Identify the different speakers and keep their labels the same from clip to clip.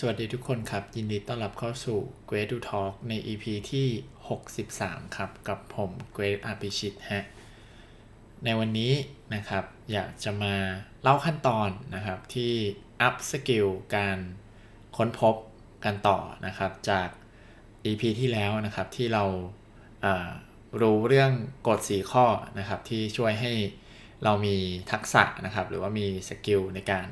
Speaker 1: สวัสดีทุกคนครับ ยินดีต้อนรับเข้าสู่ Great to Talk ใน EP ที่ 63 ครับ กับผม Great อาปิชิตฮะ ในวันนี้นะครับ อยากจะมาเล่าขั้นตอนนะครับที่ up skill การค้นพบกันต่อนะครับ จาก EP ที่แล้วนะครับที่เราารู้เรื่องกฎ4ข้อนะครับ ที่ช่วยให้เรามีทักษะนะครับ หรือว่ามีสกิลในการ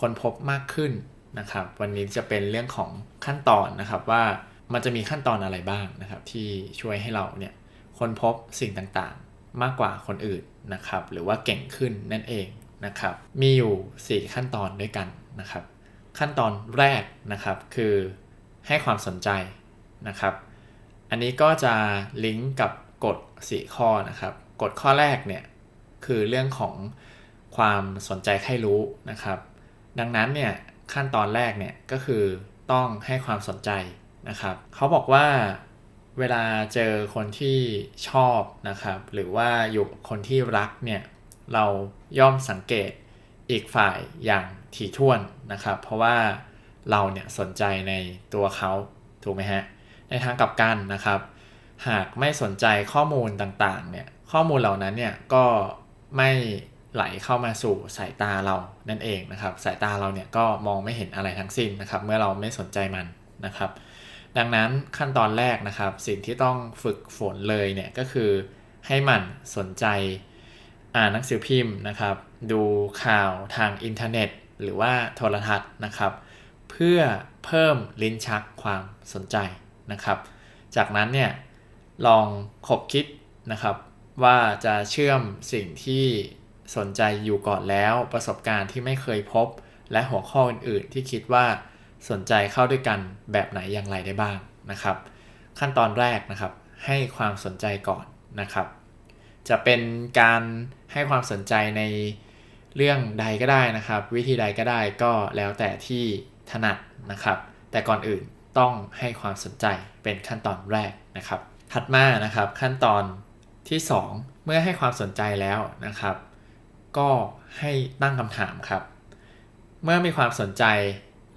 Speaker 1: ค้นพบมากขึ้น นะครับ วันนี้จะเป็นเรื่องของขั้นตอนนะครับว่ามันจะมีขั้นตอนอะไรบ้างนะครับ ที่ช่วยให้เราเนี่ยค้นพบสิ่งต่างๆ มากกว่าคนอื่นนะครับ หรือว่าเก่งขึ้นนั่นเองนะครับ มีอยู่ 4 ขั้นตอนด้วยกันนะครับ ขั้นตอนแรกนะครับคือให้ความสนใจนะครับ อันนี้ก็จะลิงก์กับกฎ4ข้อนะครับกฎข้อแรกเนี่ยคือเรื่องของความสนใจใครรู้นะครับ ดังนั้นเนี่ย ขั้นตอนแรกเนี่ยก็คือต้องให้ความสนใจนะครับเขาบอกว่าเวลาเจอคนที่ชอบนะครับ หรือว่าอยู่กับคนที่รักเนี่ยเราย่อมสังเกตอีกฝ่ายอย่างถี่ถ้วนนะครับ เพราะว่าเราเนี่ยสนใจในตัวเขาถูกไหมฮะในทางกลับกันนะครับ หากไม่สนใจข้อมูลต่างๆเนี่ยข้อมูลเหล่านั้นเนี่ยก็ไม่ ไหลเข้ามาสู่สายตาเรานั่นเองนะครับ สายตาเราเนี่ยก็มองไม่เห็นอะไรทั้งสิ้นนะครับ เมื่อเราไม่สนใจมันนะครับ ดังนั้นขั้นตอนแรกนะครับ สิ่งที่ต้องฝึกฝนเลยเนี่ยก็คือให้มันสนใจอ่านหนังสือพิมพ์นะครับ ดูข่าวทางอินเทอร์เน็ต หรือว่าโทรทัศน์นะครับ เพื่อเพิ่มลิ้นชักความสนใจนะครับ จากนั้นเนี่ยลองคบคิดนะครับว่าจะเชื่อมสิ่งที่ สนใจอยู่ก่อนแล้วประสบการณ์ที่ไม่เคยพบ และหัวข้ออื่นๆ ที่คิดว่าสนใจเข้าด้วยกันแบบไหนอย่างไรได้บ้างนะครับ ขั้นตอนแรกนะครับ ให้ความสนใจก่อนนะครับ จะเป็นการให้ความสนใจในเรื่องใดก็ได้นะครับ วิธีใดก็ได้ก็แล้วแต่ที่ถนัดนะครับ แต่ก่อนอื่นต้องให้ความสนใจเป็นขั้นตอนแรกนะครับ ถัดมานะครับขั้นตอนที่ 2 เมื่อให้ความสนใจแล้วนะครับ ก็ให้ตั้งคำถามครับ เมื่อมีความสนใจ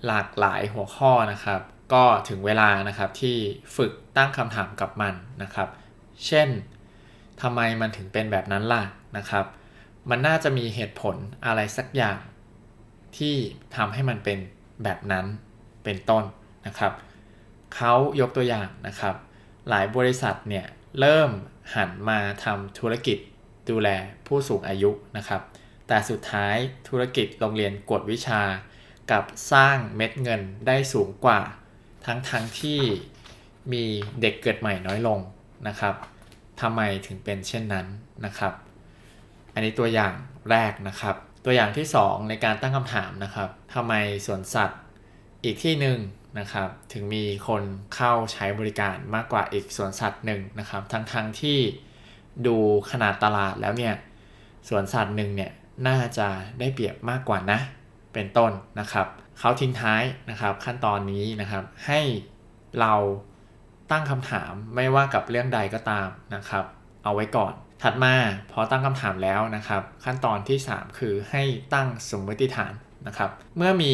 Speaker 1: หลากหลายหัวข้อนะครับ ก็ถึงเวลานะครับที่ฝึกตั้งคำถามกับมันนะครับ เช่นทำไมมันถึงเป็นแบบนั้นล่ะนะครับ มันน่าจะมีเหตุผลอะไรสักอย่าง ที่ทำให้มันเป็นแบบนั้นเป็นต้นนะครับเขายกตัวอย่างนะครับ หลายบริษัทเนี่ยเริ่มหันมาทำธุรกิจ ดูแลผู้สูงอายุนะครับ แต่สุดท้ายธุรกิจโรงเรียนกวดวิชา กับสร้างเม็ดเงินได้สูงกว่า ทั้งทั้งที่มีเด็กเกิดใหม่น้อยลงนะครับทำไมถึงเป็นเช่นนั้นนะครับ อันนี้ตัวอย่างแรกนะครับ ตัวอย่างที่ 2 ในการตั้งคำถามนะครับทำไมสวนสัตว์อีกที่หนึ่งนะครับถึงมีคนเข้าใช้บริการมากกว่าอีกสวนสัตว์หนึ่งนะครับ ทั้งทั้งที่ ดูขนาดตลาดแล้วเนี่ยสวนสัตว์หนึ่งเนี่ยน่าจะได้เปรียบมากกว่านะ เป็นต้นนะครับเขาทิ้งท้ายนะครับ ขั้นตอนนี้นะครับ ให้เราตั้งคำถามไม่ว่ากับเรื่องใดก็ตามนะครับ เอาไว้ก่อน ถัดมาพอตั้งคำถามแล้วนะครับ ขั้นตอนที่ 3 คือให้ตั้งสมมติฐานนะครับ เมื่อมี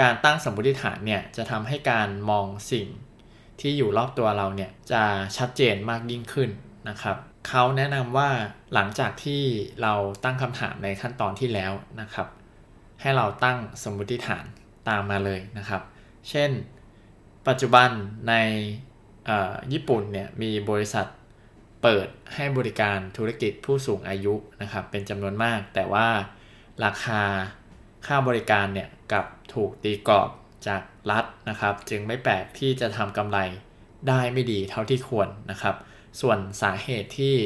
Speaker 1: การตั้งสมมติฐานเนี่ยจะทำให้การมองสิ่งที่อยู่รอบตัวเราเนี่ยจะชัดเจนมากยิ่งขึ้น นะครับเขาแนะนำว่าหลังจากที่เราตั้งคำถามในขั้นตอนที่แล้วนะครับ ให้เราตั้งสมมติฐานตามมาเลยนะครับ เช่น ปัจจุบันในญี่ปุ่นเนี่ยมีบริษัทเปิดให้บริการธุรกิจผู้สูงอายุนะครับ เป็นจำนวนมาก แต่ว่าราคาค่าบริการเนี่ยกับถูกตีกรอบจากรัฐนะครับ จึงไม่แปลกที่จะทำกำไรได้ไม่ดีเท่าที่ควรนะครับ ส่วนสาเหตุที่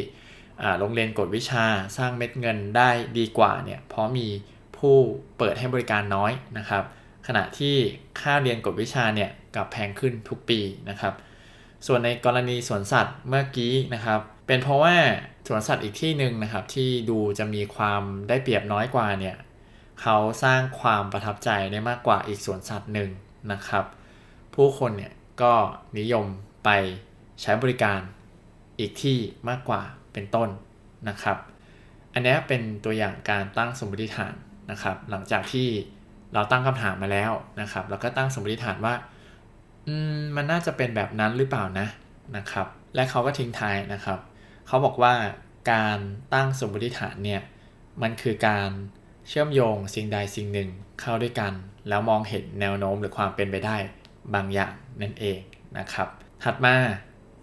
Speaker 1: โรงเรียนกฎวิชาสร้างเม็ดเงินได้ดีกว่าเนี่ยเพราะมีผู้เปิดให้บริการน้อยนะครับ ขณะที่ค่าเรียนกฎวิชาเนี่ยกับแพงขึ้นทุกปีนะครับ ส่วนในกรณีสวนสัตว์เมื่อกี้นะครับ เป็นเพราะว่าสวนสัตว์อีกที่หนึ่งนะครับ ที่ดูจะมีความได้เปรียบน้อยกว่าเนี่ยเขาสร้างความประทับใจได้มากกว่าอีกสวนสัตว์หนึ่งนะครับ ผู้คนเนี่ยก็นิยมไปใช้บริการ อีกที่มากกว่าเป็นต้นนะครับ อันนี้เป็นตัวอย่างการตั้งสมมติฐานนะครับ หลังจากที่เราตั้งคำถามมาแล้วนะครับแล้วก็ตั้งสมมติฐานว่าอืมมันน่าจะเป็นแบบนั้นหรือเปล่านะนะครับ และเขาก็ทิ้งท้ายนะครับ เขาบอกว่าการตั้งสมมติฐานเนี่ยมันคือการเชื่อมโยงสิ่งใดสิ่งหนึ่งเข้าด้วยกัน แล้วมองเห็นแนวโน้มหรือความเป็นไปได้บางอย่างนั่นเองนะครับ ถัดมา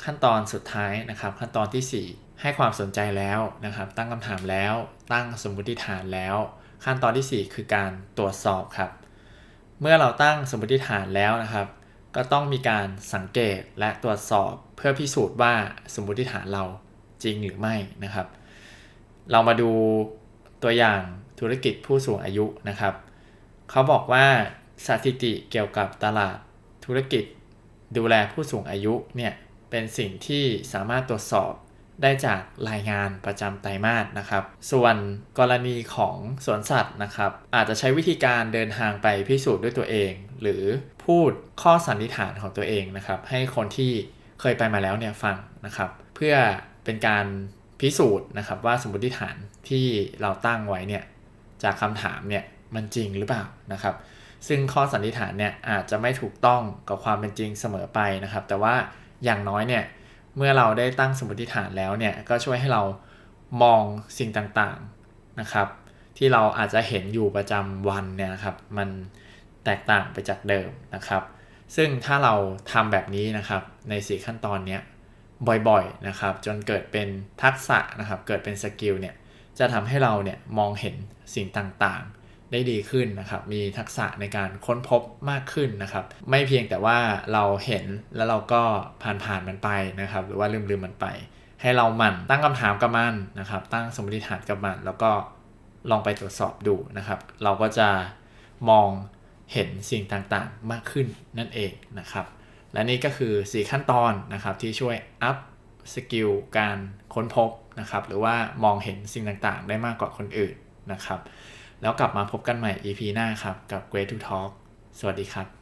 Speaker 1: ขั้นตอนสุดท้ายนะครับ ขั้นตอนที่ 4 ให้ความสนใจแล้วนะครับ ตั้งคำถามแล้ว ตั้งสมมติฐานแล้ว ขั้นตอนที่ 4 คือการตรวจสอบครับ เมื่อเราตั้งสมมติฐานแล้วนะครับ ก็ต้องมีการสังเกตและตรวจสอบเพื่อพิสูจน์ว่าสมมติฐานเราจริงหรือไม่นะครับ เรามาดูตัวอย่างธุรกิจผู้สูงอายุนะครับ เขาบอกว่าสถิติเกี่ยวกับตลาดธุรกิจดูแลผู้สูงอายุเนี่ย เป็นสิ่งที่สามารถตรวจสอบได้จากรายงานประจำไตรมาสนะครับ ส่วนกรณีของสวนสัตว์นะครับ อาจจะใช้วิธีการเดินทางไปพิสูจน์ด้วยตัวเอง หรือพูดข้อสันนิษฐานของตัวเองนะครับ ให้คนที่เคยไปมาแล้วเนี่ยฟังนะครับ เพื่อเป็นการพิสูจน์นะครับว่าสมมติฐานที่เราตั้งไว้เนี่ยจากคำถามเนี่ยมันจริงหรือเปล่านะครับ ซึ่งข้อสันนิษฐานเนี่ยอาจจะไม่ถูกต้องกับความเป็นจริงเสมอไปนะครับ แต่ว่า อย่างน้อยเนี่ยเมื่อเราได้ตั้งสมมติฐานแล้วเนี่ยก็ช่วยให้เรามองสิ่งต่างๆนะครับ ที่เราอาจจะเห็นอยู่ประจำวันเนี่ยครับมันแตกต่างไปจากเดิมนะครับ ซึ่งถ้าเราทำแบบนี้นะครับในส4ขั้นตอนเนี้ยบ่อยๆนะครับ จนเกิดเป็นทักษะนะครับ เกิดเป็นสกิลเนี่ยจะทำให้เราเนี่ยมองเห็นสิ่งต่างๆ ได้ดีขึ้นนะครับ มีทักษะในการค้นพบมากขึ้นนะครับ ไม่เพียงแต่ว่าเราเห็นแล้วเราก็ผ่านๆมันไปนะครับ หรือว่าลืมๆมันไป ให้เราหมั่นตั้งคำถามกับมันนะครับ ตั้งสมมติฐานกับมัน แล้วก็ลองไปตรวจสอบดูนะครับ เราก็จะมองเห็นสิ่งต่างๆ มากขึ้นนั่นเองนะครับ และนี่ก็คือ 4 ขั้นตอนนะครับที่ช่วยอัพสกิลการค้นพบนะครับ หรือว่ามองเห็นสิ่งต่างๆ ได้มากกว่าคนอื่นนะครับ แล้วกลับมาพบกันใหม่ EP หน้าครับกับ Great to Talk สวัสดีครับ